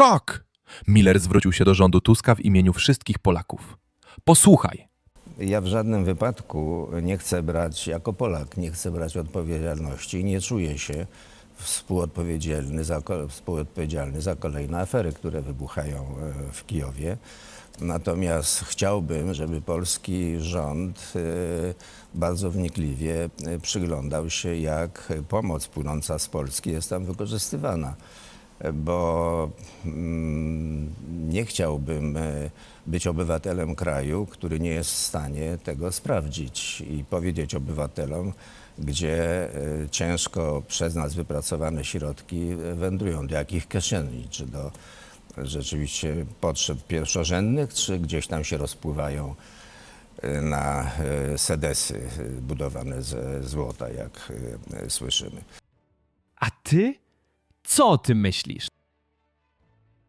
Szok! Miller zwrócił się do rządu Tuska w imieniu wszystkich Polaków. Posłuchaj. Ja w żadnym wypadku nie chcę brać, jako Polak, nie chcę brać odpowiedzialności nie czuję się współodpowiedzialny za, współodpowiedzialny za kolejne afery, które wybuchają e, w Kijowie. Natomiast chciałbym, żeby polski rząd e, bardzo wnikliwie e, przyglądał się, jak pomoc płynąca z Polski jest tam wykorzystywana bo mm, nie chciałbym e, być obywatelem kraju, który nie jest w stanie tego sprawdzić i powiedzieć obywatelom, gdzie e, ciężko przez nas wypracowane środki e, wędrują, do jakich kieszeni, czy do rzeczywiście potrzeb pierwszorzędnych, czy gdzieś tam się rozpływają na sedesy budowane ze złota, jak słyszymy. A ty? Co o tym myślisz?